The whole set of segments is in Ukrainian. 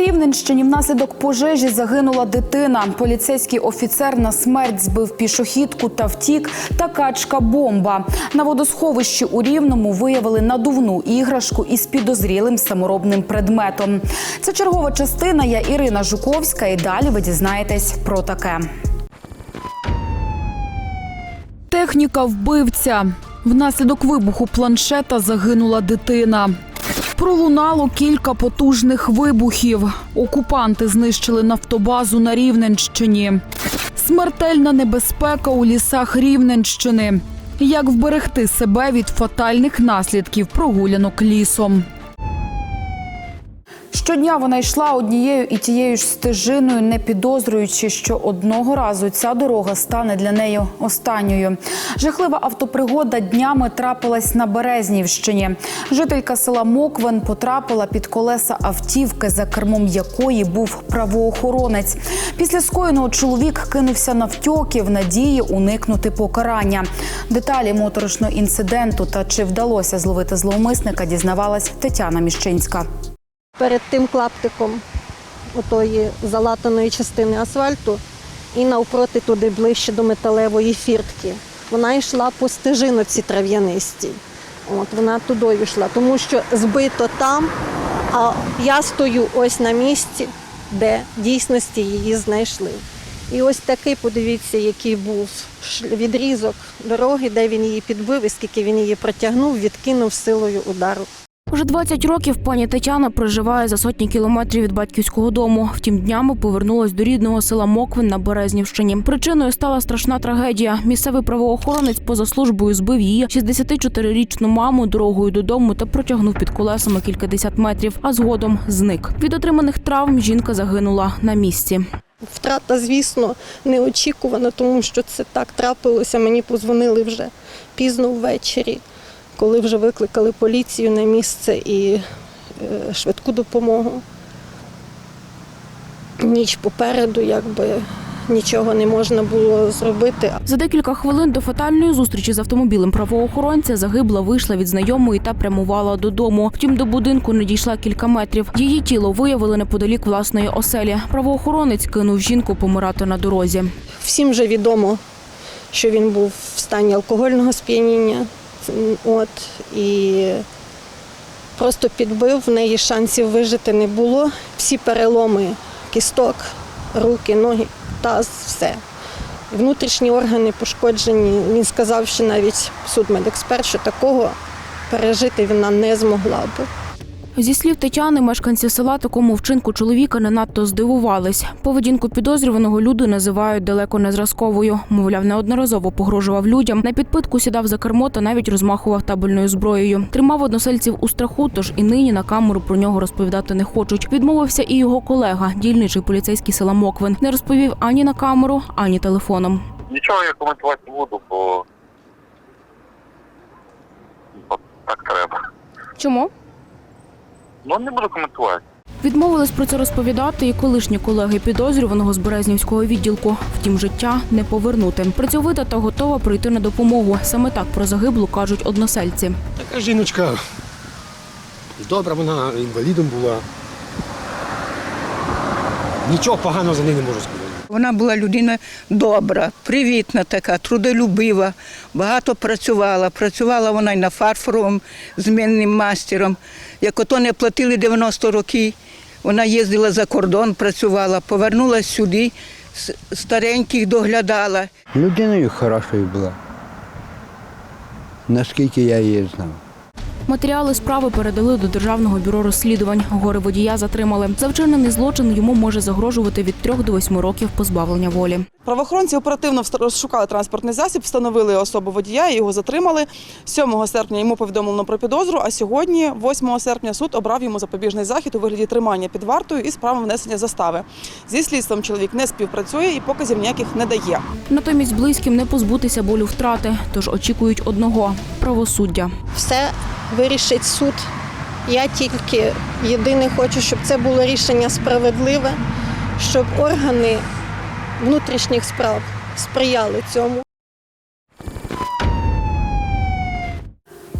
Рівненщині внаслідок пожежі загинула дитина. Поліцейський офіцер на смерть збив пішохідку та втік. Та качка бомба. На водосховищі у Рівному виявили надувну іграшку із підозрілим саморобним предметом. Це чергова частина. Я Ірина Жуковська. І далі ви дізнаєтесь про таке. Техніка вбивця. Внаслідок вибуху планшета загинула дитина. Пролунало кілька потужних вибухів. Окупанти знищили нафтобазу на Рівненщині. Смертельна небезпека у лісах Рівненщини. Як вберегти себе від фатальних наслідків прогулянок лісом? Щодня вона йшла однією і тією ж стежиною, не підозрюючи, що одного разу ця дорога стане для неї останньою. Жахлива автопригода днями трапилась на Березнівщині. Жителька села Моквен потрапила під колеса автівки, за кермом якої був правоохоронець. Після скоєного чоловік кинувся навтьоки в надії уникнути покарання. Деталі моторошного інциденту та чи вдалося зловити зловмисника, дізнавалась Тетяна Міщинська. Перед тим клаптиком отої залатаної частини асфальту і навпроти туди ближче до металевої фіртки. Вона йшла по стежиноці трав'янистій. От вона туди йшла, тому що збито там, а я стою ось на місці, де в дійсності її знайшли. І ось такий, подивіться, який був відрізок дороги, де він її підбив і скільки він її протягнув, відкинув силою удару. Уже 20 років пані Тетяна проживає за сотні кілометрів від батьківського дому. Втім, днями повернулась до рідного села Моквин на Березнівщині. Причиною стала страшна трагедія. Місцевий правоохоронець поза службою збив її 64-річну маму дорогою додому та протягнув під колесами кількадесят метрів, а згодом зник. Від отриманих травм жінка загинула на місці. Втрата, звісно, неочікувана, тому що це так трапилося. Мені позвонили вже пізно ввечері, коли вже викликали поліцію на місце і е, швидку допомогу. Ніч попереду, якби нічого не можна було зробити. За декілька хвилин до фатальної зустрічі з автомобілем правоохоронця загибла вийшла від знайомої та прямувала додому. Втім, до будинку не дійшла кілька метрів. Її тіло виявили неподалік власної оселі. Правоохоронець кинув жінку помирати на дорозі. Всім вже відомо, що він був в стані алкогольного сп'яніння. От, і просто підбив, в неї шансів вижити не було. Всі переломи кісток, руки, ноги, таз, все. Внутрішні органи пошкоджені. Він сказав, що навіть судмедексперт, що такого пережити вона не змогла би. Зі слів Тетяни, мешканці села такому вчинку чоловіка не надто здивувались. Поведінку підозрюваного люди називають далеко не зразковою. Мовляв, неодноразово погрожував людям. На підпитку сідав за кермо та навіть розмахував табельною зброєю. Тримав односельців у страху, тож і нині на камеру про нього розповідати не хочуть. Відмовився і його колега, дільничий поліцейський села Моквин. Не розповів ані на камеру, ані телефоном. Нічого я коментувати не буду, бо так треба. Чому? Ну не буду коментувати. Відмовились про це розповідати і колишні колеги підозрюваного з Березнівського відділку. Втім, життя не повернути. Працьовита та готова прийти на допомогу. Саме так про загиблу кажуть односельці. Така жіночка добра, вона інвалідом була. Нічого поганого за неї не можу сказати. Вона була людина добра, привітна така, трудолюбива, багато працювала. Працювала вона й на фарфоровому змінним мастером. Як ото не платили 90 років, вона їздила за кордон, працювала, повернулася сюди, стареньких доглядала. Людиною хорошою була. Наскільки я її знав. Матеріали справи передали до державного бюро розслідувань. Гори водія затримали. За вчинений злочин йому може загрожувати від 3 до 8 років позбавлення волі. Правоохоронці оперативно розшукали транспортний засіб, встановили особу водія і його затримали. 7 серпня йому повідомлено про підозру, а сьогодні, 8 серпня, суд обрав йому запобіжний захід у вигляді тримання під вартою із правом внесення застави. Зі слідством чоловік не співпрацює і показів ніяких не дає. Натомість близьким не позбутися болю втрати, тож очікують одного правосуддя. все вирішить суд. Я тільки єдине хочу, щоб це було рішення справедливе, щоб органи внутрішніх справ сприяли цьому.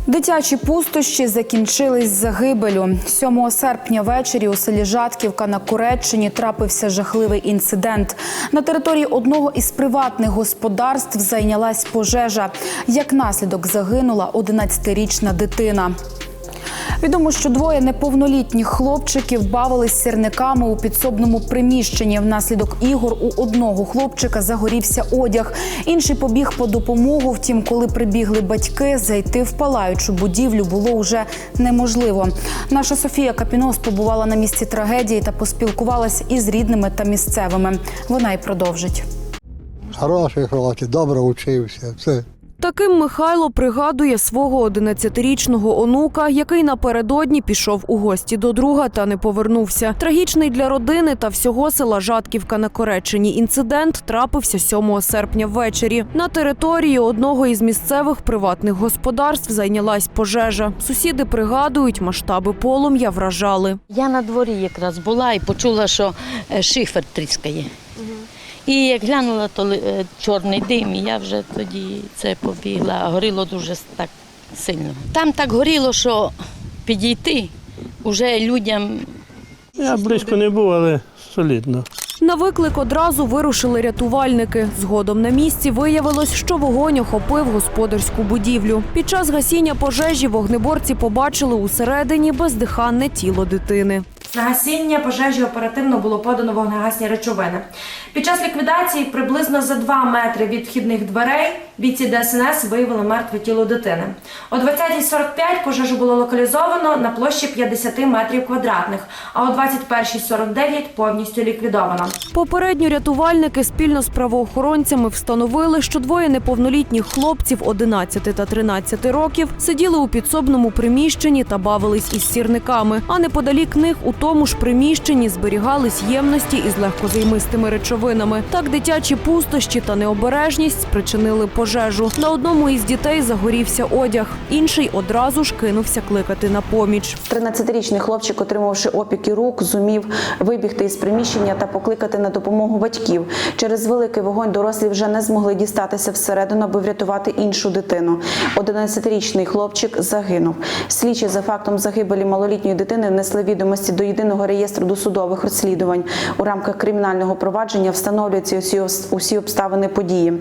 Дитячі пустощі закінчились загибелю. 7 серпня ввечері у селі Жатківка на Куреччині трапився жахливий інцидент. На території одного із приватних господарств зайнялась пожежа. Як наслідок загинула 11-річна дитина. Відомо, що двоє неповнолітніх хлопчиків бавились сірниками у підсобному приміщенні. Внаслідок ігор у одного хлопчика загорівся одяг. Інший побіг по допомогу. Втім, коли прибігли батьки, зайти в палаючу будівлю було вже неможливо. Наша Софія Капінос побувала на місці трагедії та поспілкувалась із рідними та місцевими. Вона й продовжить. Хороший хлопець, добре вчився. Все. Таким Михайло пригадує свого 11-річного онука, який напередодні пішов у гості до друга та не повернувся. Трагічний для родини та всього села Жатківка на Кореччині інцидент трапився 7 серпня ввечері. На території одного із місцевих приватних господарств зайнялась пожежа. Сусіди пригадують, масштаби полум'я вражали. Я на дворі якраз була і почула, що е, шифер тріскає. І як глянула, то е, чорний дим, і я вже тоді це побігла, а горіло дуже так сильно. Там так горіло, що підійти вже людям Я близько не був, але солідно. На виклик одразу вирушили рятувальники. Згодом на місці виявилось, що вогонь охопив господарську будівлю. Під час гасіння пожежі вогнеборці побачили усередині бездиханне тіло дитини. На гасіння пожежі оперативно було подано вогнегасні речовини. Під час ліквідації приблизно за 2 метри від вхідних дверей бійці ДСНС виявили мертве тіло дитини. О 20.45 пожежу було локалізовано на площі 50 метрів квадратних, а о 21.49 повністю ліквідовано. Попередньо рятувальники спільно з правоохоронцями встановили, що двоє неповнолітніх хлопців 11 та 13 років сиділи у підсобному приміщенні та бавились із сірниками. А неподалік них у тому ж приміщенні зберігались ємності із легкозаймистими речовинами. Так дитячі пустощі та необережність спричинили пожежу. На одному із дітей загорівся одяг, інший одразу ж кинувся кликати на поміч. 13-річний хлопчик, отримавши опіки рук, зумів вибігти із приміщення та покликати на допомогу батьків. Через великий вогонь дорослі вже не змогли дістатися всередину, аби врятувати іншу дитину. 11-річний хлопчик загинув. Слідчі за фактом загибелі малолітньої дитини внесли відомості до єдиного реєстру досудових розслідувань. У рамках кримінального провадження встановлюються усі, усі обставини події.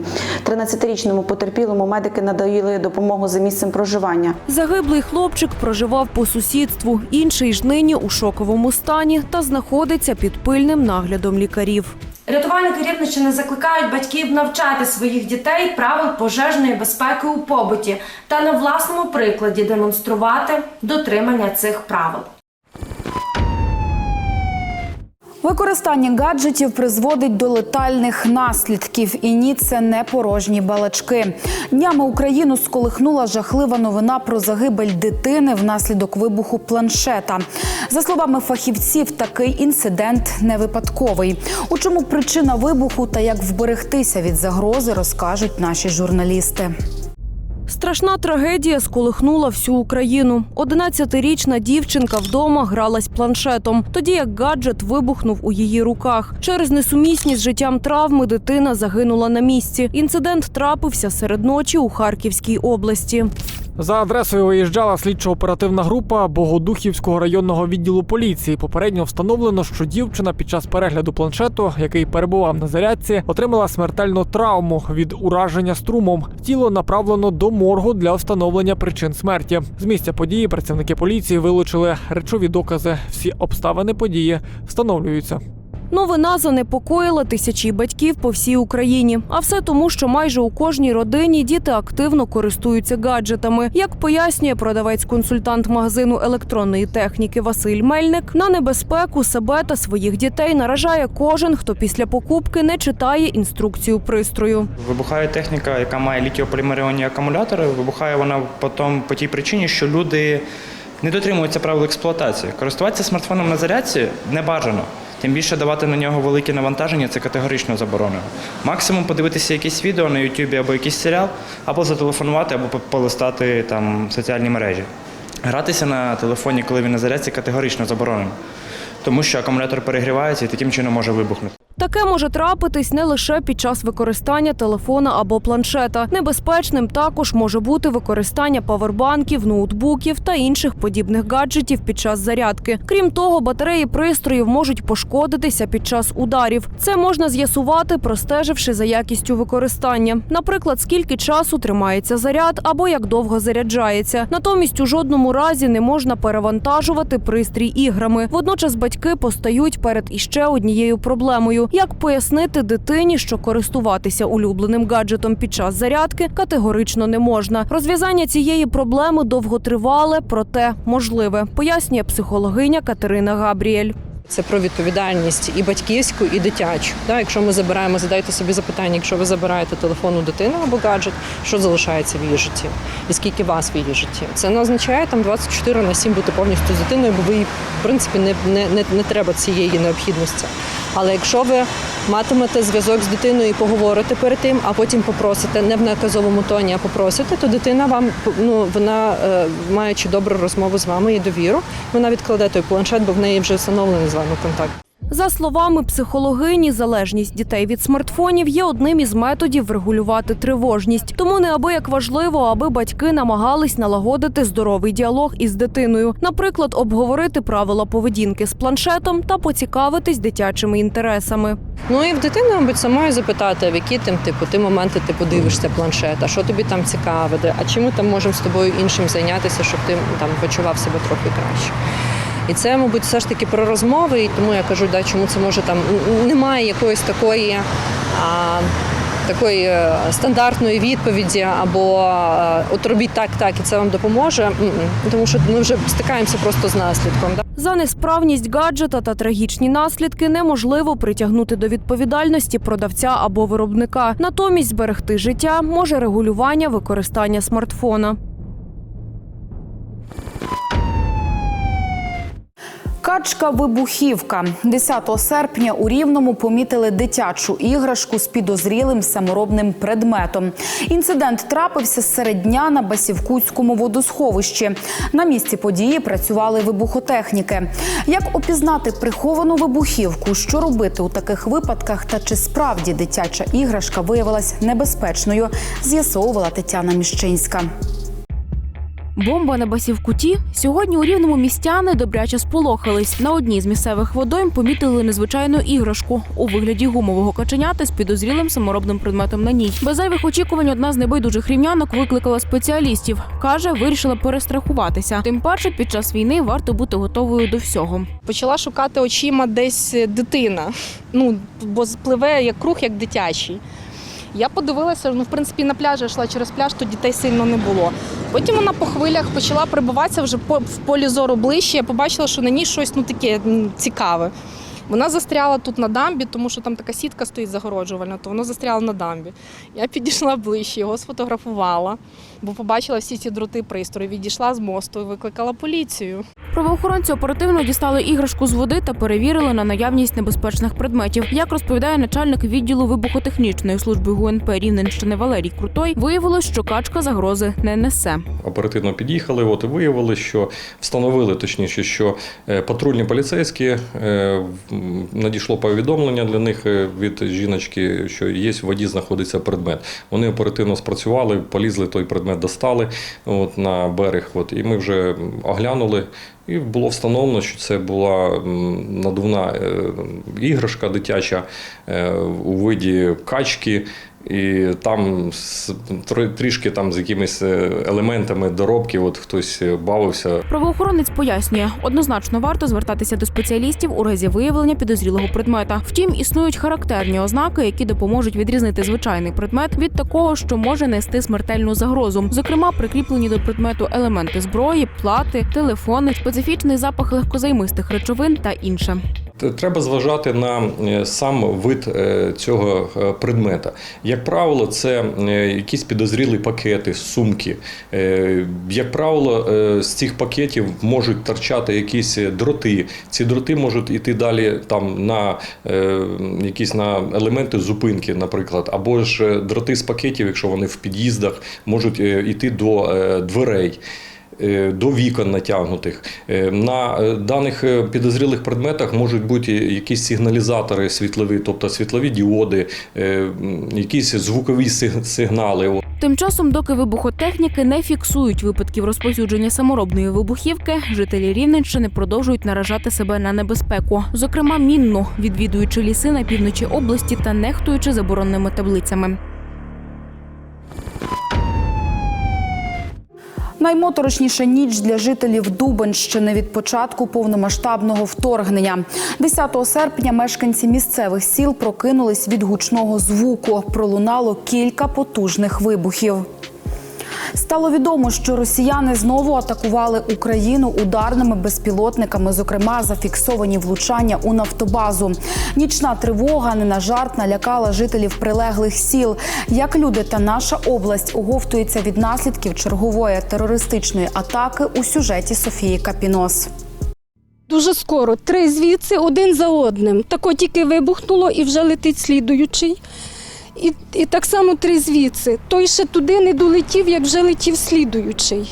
13-річному потерпілому медики надали допомогу за місцем проживання. Загиблий хлопчик проживав по сусідству, інший ж нині у шоковому стані та знаходиться під пильним наглядом лікарів. Рятувальники Рівненщини закликають батьків навчати своїх дітей правил пожежної безпеки у побуті та на власному прикладі демонструвати дотримання цих правил. Використання гаджетів призводить до летальних наслідків, і ні, це не порожні балачки. Днями Україну сколихнула жахлива новина про загибель дитини внаслідок вибуху планшета. За словами фахівців, такий інцидент не випадковий. У чому причина вибуху та як вберегтися від загрози, розкажуть наші журналісти. Страшна трагедія сколихнула всю Україну. 11-річна дівчинка вдома гралась планшетом, тоді як гаджет вибухнув у її руках. Через несумісність з життям травми дитина загинула на місці. Інцидент трапився серед ночі у Харківській області. За адресою виїжджала слідчо-оперативна група Богодухівського районного відділу поліції. Попередньо встановлено, що дівчина під час перегляду планшету, який перебував на зарядці, отримала смертельну травму від ураження струмом. Тіло направлено до моргу для встановлення причин смерті. З місця події працівники поліції вилучили речові докази. Всі обставини події встановлюються. Новина занепокоїла тисячі батьків по всій Україні. А все тому, що майже у кожній родині діти активно користуються гаджетами. Як пояснює продавець-консультант магазину електронної техніки Василь Мельник, на небезпеку себе та своїх дітей наражає кожен, хто після покупки не читає інструкцію пристрою. Вибухає техніка, яка має літіополімеріонні акумулятори. Вибухає вона потім по тій причині, що люди не дотримуються правил експлуатації. Користуватися смартфоном на зарядці не бажано. Тим більше давати на нього велике навантаження це категорично заборонено. Максимум подивитися якесь відео на Ютубі або якийсь серіал, або зателефонувати, або полистати там соціальні мережі. Гратися на телефоні, коли він на зарядці, категорично заборонено, тому що акумулятор перегрівається і таким чином може вибухнути. Таке може трапитись не лише під час використання телефона або планшета. Небезпечним також може бути використання павербанків, ноутбуків та інших подібних гаджетів під час зарядки. Крім того, батареї пристроїв можуть пошкодитися під час ударів. Це можна з'ясувати, простеживши за якістю використання. Наприклад, скільки часу тримається заряд або як довго заряджається. Натомість у жодному разі не можна перевантажувати пристрій іграми. Водночас батьки постають перед іще однією проблемою: як пояснити дитині, що користуватися улюбленим гаджетом під час зарядки категорично не можна. Розв'язання цієї проблеми довготривале, проте можливе, пояснює психологиня Катерина Габріель. Це про відповідальність і батьківську, і дитячу. Да, якщо ми забираємо, задайте собі запитання, якщо ви забираєте телефон у дитини або гаджет, що залишається в її житті? І скільки вас в її житті? Це не означає там 24 на 7 бути повністю з дитиною, бо ви в принципі не, не, не, не треба цієї необхідності. Але якщо ви матимете зв'язок з дитиною і поговорите перед тим, а потім попросите не в наказовому тоні, а попросите, то дитина вам ну вона е, маючи добру розмову з вами і довіру, вона відкладе той планшет, бо в неї вже встановлений з вами контакт. За словами психологині, залежність дітей від смартфонів є одним із методів врегулювати тривожність. Тому неабияк важливо, аби батьки намагались налагодити здоровий діалог із дитиною, наприклад, обговорити правила поведінки з планшетом та поцікавитись дитячими інтересами. Ну і в дитини, мабуть, самої запитати, в які тим типу ти моменти ти подивишся планшет, а що тобі там цікаве, а чим ми там можемо з тобою іншим зайнятися, щоб ти там почував себе трохи краще. І це, мабуть, все ж таки про розмови, і тому я кажу, да, чому це може там немає якоїсь такої. А, Такої е, стандартної відповіді або е, от робіть так, так, і це вам допоможе. Тому що ми вже стикаємося просто з наслідком. За несправність гаджета та трагічні наслідки неможливо притягнути до відповідальності продавця або виробника. Натомість зберегти життя може регулювання використання смартфона. Качка-вибухівка 10 серпня у Рівному помітили дитячу іграшку з підозрілим саморобним предметом. Інцидент трапився серед дня на Басівкутському водосховищі. На місці події працювали вибухотехніки. Як опізнати приховану вибухівку, що робити у таких випадках, та чи справді дитяча іграшка виявилась небезпечною, з'ясовувала Тетяна Міщинська. Бомба на Басівкуті. Сьогодні у рівному містяни добряче сполохались. На одній з місцевих водойм помітили незвичайну іграшку у вигляді гумового каченята з підозрілим саморобним предметом на ній. Без зайвих очікувань одна з небайдужих рівнянок викликала спеціалістів. каже, вирішила перестрахуватися. Тим паче, під час війни варто бути готовою до всього. Почала шукати очима десь дитина. Ну, бо спливе як круг, як дитячий. Я подивилася, ну, в принципі, на пляжі йшла через пляж, то дітей сильно не було. Потім вона по хвилях почала прибуватися вже в полі зору ближче. Я побачила, що на ній щось ну, таке цікаве. Вона застряла тут на дамбі, тому що там така сітка стоїть загороджувальна, то воно застряло на дамбі. Я підійшла ближче, його сфотографувала, бо побачила всі ці дроти пристрої, відійшла з мосту і викликала поліцію. Правоохоронці оперативно дістали іграшку з води та перевірили на наявність небезпечних предметів. Як розповідає начальник відділу вибухотехнічної служби ГУНП Рівненщини Валерій Крутой, виявилось, що качка загрози не несе. Оперативно під'їхали, от і виявили, що встановили точніше, що е, патрульні поліцейські е, надійшло повідомлення для них е, від жіночки, що є в воді знаходиться предмет. Вони оперативно спрацювали, полізли той предмет, достали от, на берег. От, і ми вже оглянули. І було встановлено, що це була надувна е, іграшка дитяча е, у виді качки. І там трішки там з якимись е, елементами доробки, от хтось е, бавився. Правоохоронець пояснює, однозначно варто звертатися до спеціалістів у разі виявлення підозрілого предмета. Втім, існують характерні ознаки, які допоможуть відрізнити звичайний предмет від такого, що може нести смертельну загрозу. Зокрема, прикріплені до предмету елементи зброї, плати, телефони, специфічний запах легкозаймистих речовин та інше. Треба зважати на е, сам вид е, цього е, предмета. Як правило, це якісь підозрілі пакети, сумки. Як правило, з цих пакетів можуть торчати якісь дроти. Ці дроти можуть іти далі там на якісь на елементи зупинки, наприклад, або ж дроти з пакетів, якщо вони в під'їздах, можуть іти до дверей. Е, до вікон натягнутих. Е, На е, даних підозрілих предметах можуть бути якісь сигналізатори світлові, тобто світлові діоди, якісь звукові сигнали. Тим часом, доки вибухотехніки не фіксують випадків розповсюдження саморобної вибухівки, жителі Рівненщини продовжують наражати себе на небезпеку, зокрема мінну, відвідуючи ліси на півночі області та нехтуючи забороненими таблицями. Наймоторошніша ніч для жителів Дубенщини від початку повномасштабного вторгнення. 10 серпня мешканці місцевих сіл прокинулись від гучного звуку. Пролунало кілька потужних вибухів. Стало відомо, що росіяни знову атакували Україну ударними безпілотниками, зокрема зафіксовані влучання у нафтобазу. Нічна тривога не на жарт налякала жителів прилеглих сіл. Як люди та наша область оговтуються від наслідків чергової терористичної атаки у сюжеті Софії Капінос. Дуже скоро, три звідси один за одним. Тако тільки вибухнуло і вже летить слідуючий. І, і так само три звідси. Той ще туди не долетів, як вже летів слідуючий.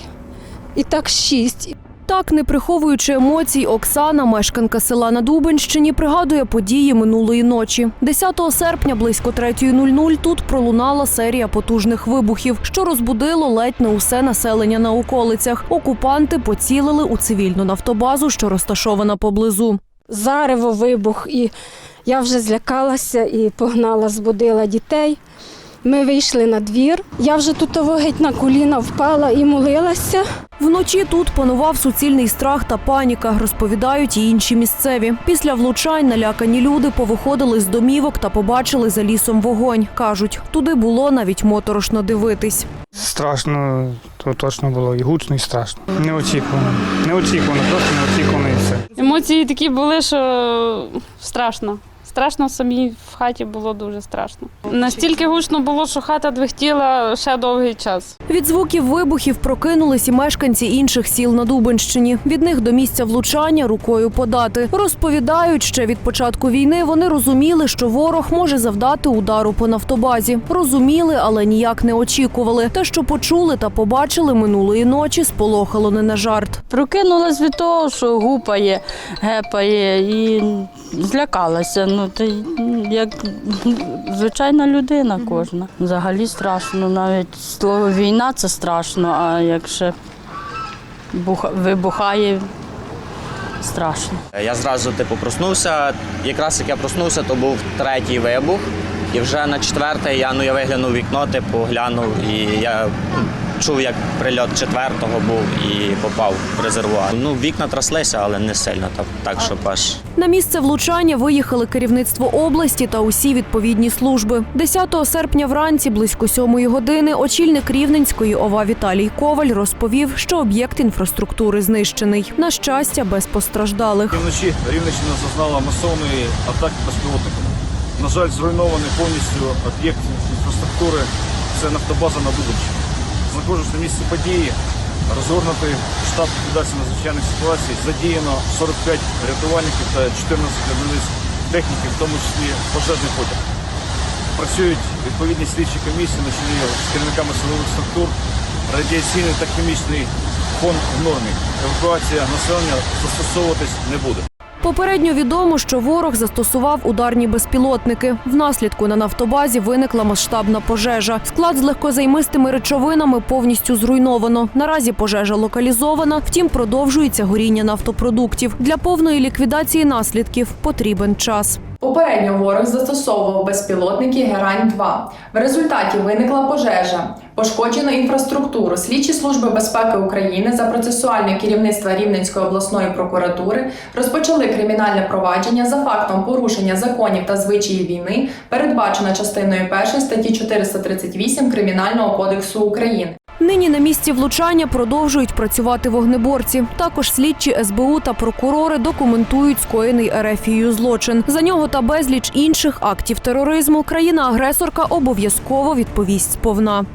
І так шість. Так, не приховуючи емоцій, Оксана, мешканка села на Дубенщині, пригадує події минулої ночі. 10 серпня близько 3.00 тут пролунала серія потужних вибухів, що розбудило ледь не усе населення на околицях. Окупанти поцілили у цивільну нафтобазу, що розташована поблизу. Зарево вибух, і я вже злякалася і погнала, збудила дітей. Ми вийшли на двір. Я вже тут геть на коліна впала і молилася. Вночі тут панував суцільний страх та паніка, розповідають і інші місцеві. Після влучань налякані люди повиходили з домівок та побачили за лісом вогонь. Кажуть, туди було навіть моторошно дивитись. Страшно, то точно було і гучно, і страшно. Неочікувано. Неочікувано, просто неочікувано. Емоції такі були, що страшно. Страшно самій в хаті було дуже страшно. Настільки гучно було, що хата двихтіла ще довгий час. Від звуків вибухів прокинулись і мешканці інших сіл на Дубенщині. Від них до місця влучання рукою подати. Розповідають, ще від початку війни вони розуміли, що ворог може завдати удару по нафтобазі. Розуміли, але ніяк не очікували. Те, що почули та побачили минулої ночі, сполохало не на жарт. Прокинулась від того, що гупає, гепає і злякалася. Ну, та як звичайна людина кожна. Взагалі страшно. Навіть слово війна це страшно, а як ще вибухає, страшно. Я зразу типу проснувся. Якраз як я проснувся, то був третій вибух. І вже на четвертий я ну я виглянув вікно, типу глянув, і я ну, чув, як прильот четвертого був і попав в резервуар. Ну, вікна траслися, але не сильно, так, так щоб аж. На місце влучання виїхали керівництво області та усі відповідні служби. 10 серпня вранці, близько сьомої години, очільник Рівненської ОВА Віталій Коваль розповів, що об'єкт інфраструктури знищений. На щастя, без постраждалих. Вночі Рівненщина зазнала масовної атаки безпілотниками. На жаль, зруйнований повністю об'єкт інфраструктури це нафтобаза на Дубенщині. Знаходжусь на місці події, розгорнутий штаб ліквідації надзвичайних ситуацій. Задіяно 45 рятувальників та 14 одиниць техніки, в тому числі пожежний потяг. Працюють відповідні слідчі комісії на чолі з керівниками силових структур. Радіаційний та хімічний фон в нормі. Евакуація населення застосовуватись не буде. Попередньо відомо, що ворог застосував ударні безпілотники. Внаслідку на нафтобазі виникла масштабна пожежа. Склад з легкозаймистими речовинами повністю зруйновано. Наразі пожежа локалізована, втім продовжується горіння нафтопродуктів. Для повної ліквідації наслідків потрібен час. Попередньо ворог застосовував безпілотники Герань-2. В результаті виникла пожежа. Пошкоджено інфраструктуру. Слідчі служби безпеки України за процесуальне керівництва Рівненської обласної прокуратури розпочали кримінальне провадження за фактом порушення законів та звичаїв війни, передбачено частиною 1 статті 438 Кримінального кодексу України. Нині на місці влучання продовжують працювати вогнеборці. Також слідчі СБУ та прокурори документують скоєний ерефією злочин. За нього та безліч інших актів тероризму країна-агресорка обов'язково відповість сповна.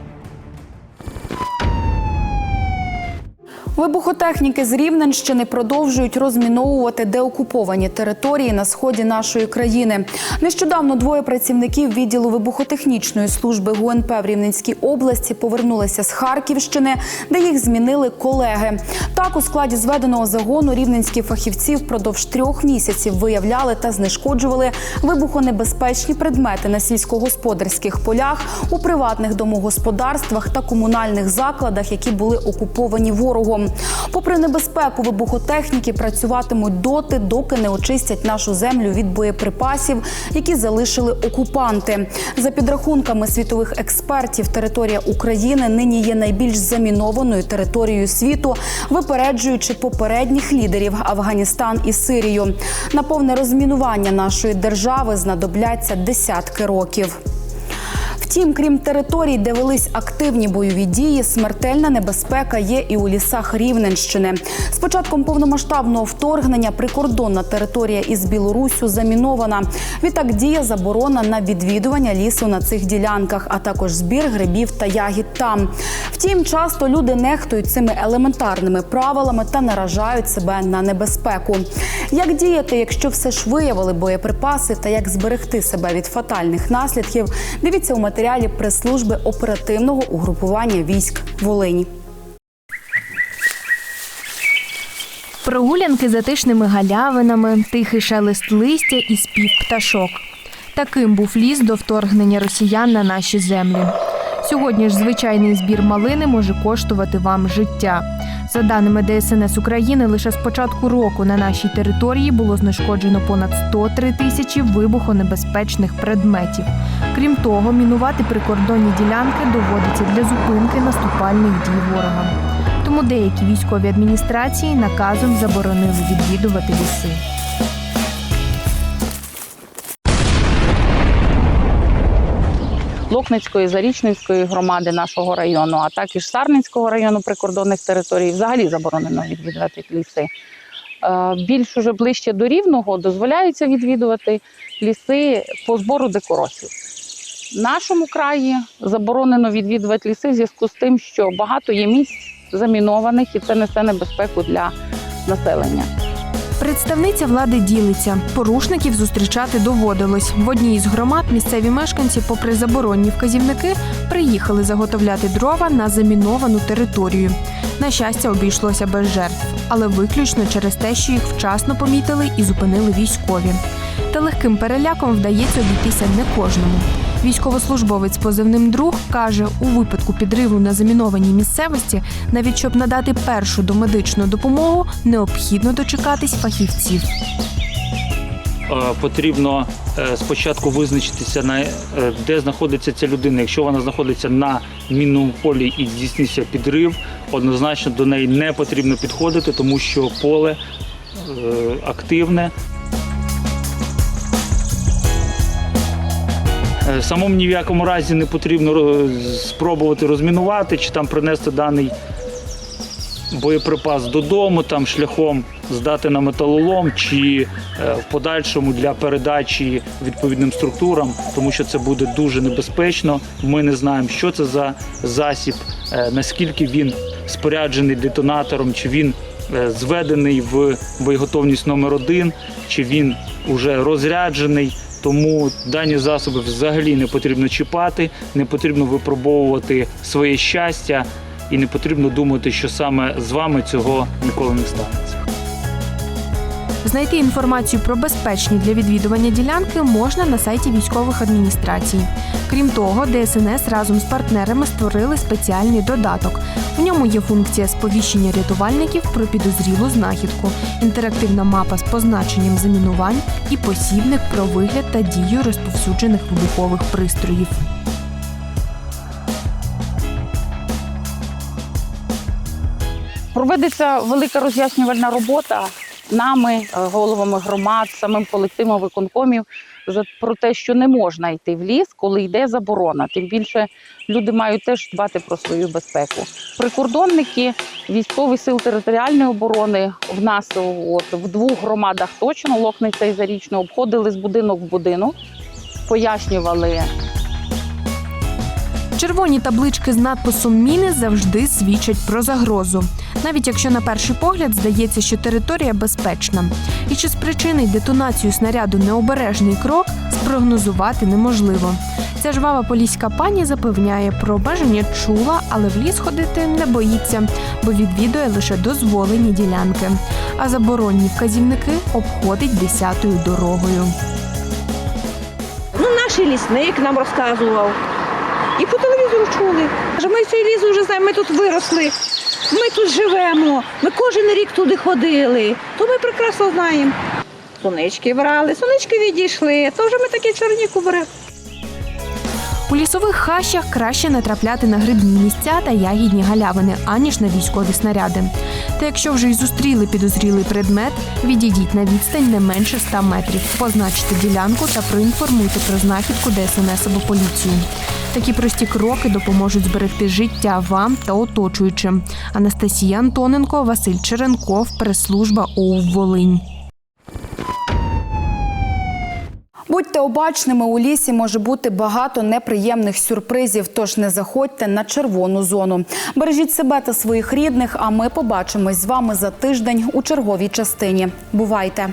Вибухотехніки з Рівненщини продовжують розміновувати деокуповані території на сході нашої країни. Нещодавно двоє працівників відділу вибухотехнічної служби ГУНП в Рівненській області повернулися з Харківщини, де їх змінили колеги. Так, у складі зведеного загону рівненські фахівці впродовж трьох місяців виявляли та знешкоджували вибухонебезпечні предмети на сільськогосподарських полях, у приватних домогосподарствах та комунальних закладах, які були окуповані ворогом. Попри небезпеку, вибухотехніки працюватимуть доти, доки не очистять нашу землю від боєприпасів, які залишили окупанти. За підрахунками світових експертів, територія України нині є найбільш замінованою територією світу, випереджуючи попередніх лідерів Афганістан і Сирію. На повне розмінування нашої держави знадобляться десятки років. Втім, крім територій, де велись активні бойові дії, смертельна небезпека є і у лісах Рівненщини. З початком повномасштабного вторгнення прикордонна територія із Білоруссю замінована. Відтак діє заборона на відвідування лісу на цих ділянках, а також збір грибів та ягід там. Втім, часто люди нехтують цими елементарними правилами та наражають себе на небезпеку. Як діяти, якщо все ж виявили боєприпаси, та як зберегти себе від фатальних наслідків? Дивіться у матеріалі прес-служби оперативного угрупування військ Волині. Прогулянки затишними галявинами, тихий шелест листя і спів пташок. Таким був ліс до вторгнення росіян на наші землі. Сьогодні ж звичайний збір малини може коштувати вам життя. За даними ДСНС України, лише з початку року на нашій території було знешкоджено понад 103 тисячі вибухонебезпечних предметів. Крім того, мінувати прикордонні ділянки доводиться для зупинки наступальних дій ворога. Тому деякі військові адміністрації наказом заборонили відвідувати ліси. Локницької, Зарічненської громади нашого району, а також Сарненського району прикордонних територій взагалі заборонено відвідувати ліси. Е, Більш уже ближче до рівного дозволяється відвідувати ліси по збору декоросів. В нашому краї заборонено відвідувати ліси в зв'язку з тим, що багато є місць замінованих і це несе небезпеку для населення. Представниця влади ділиться. Порушників зустрічати доводилось. В одній із громад місцеві мешканці, попри заборонні вказівники, приїхали заготовляти дрова на заміновану територію. На щастя, обійшлося без жертв, але виключно через те, що їх вчасно помітили і зупинили військові. Та легким переляком вдається обійтися не кожному. Військовослужбовець позивним друг каже, у випадку підриву на замінованій місцевості, навіть щоб надати першу домедичну допомогу, необхідно дочекатись фахівців. Е, потрібно е, спочатку визначитися на е, де знаходиться ця людина. Якщо вона знаходиться на мінному полі і здійснився підрив, однозначно до неї не потрібно підходити, тому що поле активне. Самому ні в якому разі не потрібно спробувати розмінувати чи там принести даний боєприпас додому, там шляхом здати на металолом чи е, в подальшому для передачі відповідним структурам, тому що це буде дуже небезпечно. Ми не знаємо, що це за засіб, е, наскільки він споряджений детонатором, чи він е, зведений в боєготовність номер один, чи він уже розряджений. Тому дані засоби взагалі не потрібно чіпати, не потрібно випробовувати своє щастя і не потрібно думати, що саме з вами цього ніколи не станеться. Знайти інформацію про безпечні для відвідування ділянки можна на сайті військових адміністрацій. Крім того, ДСНС разом з партнерами створили спеціальний додаток. В ньому є функція сповіщення рятувальників про підозрілу знахідку, інтерактивна мапа з позначенням замінувань і посібник про вигляд та дію розповсюджених вибухових пристроїв. Проведеться велика роз'яснювальна робота нами, е, головами громад, самим колективом виконкомів за про те, що не можна йти в ліс, коли йде заборона. Тим більше люди мають теж дбати про свою безпеку. Прикордонники військових сил територіальної оборони в нас от, в двох громадах точно Локниця і зарічно обходили з будинок в будинок, пояснювали Червоні таблички з надписом Міни завжди свідчать про загрозу, навіть якщо на перший погляд здається, що територія безпечна. І чи спричинить детонацію снаряду необережний крок, спрогнозувати неможливо. Ця жвава поліська пані запевняє, про обмеження чула, але в ліс ходити не боїться, бо відвідує лише дозволені ділянки. А заборонні вказівники обходить десятою дорогою. Ну, наш лісник нам розказував. Чули. Ми цей ліс вже знаємо, ми тут виросли, ми тут живемо, ми кожен рік туди ходили, то ми прекрасно знаємо. Сонечки брали, сонечки відійшли, то вже ми такі чорніку беремо. У лісових хащах краще не трапляти на грибні місця та ягідні галявини, аніж на військові снаряди. Та якщо вже й зустріли підозрілий предмет, відійдіть на відстань не менше 100 метрів, позначте ділянку та проінформуйте про знахідку ДСНС або поліцію. Такі прості кроки допоможуть зберегти життя вам та оточуючим. Анастасія Антоненко, Василь Черенков, прес-служба ОУВ Волинь. Будьте обачними, у лісі може бути багато неприємних сюрпризів, тож не заходьте на червону зону. Бережіть себе та своїх рідних, а ми побачимось з вами за тиждень у черговій частині. Бувайте!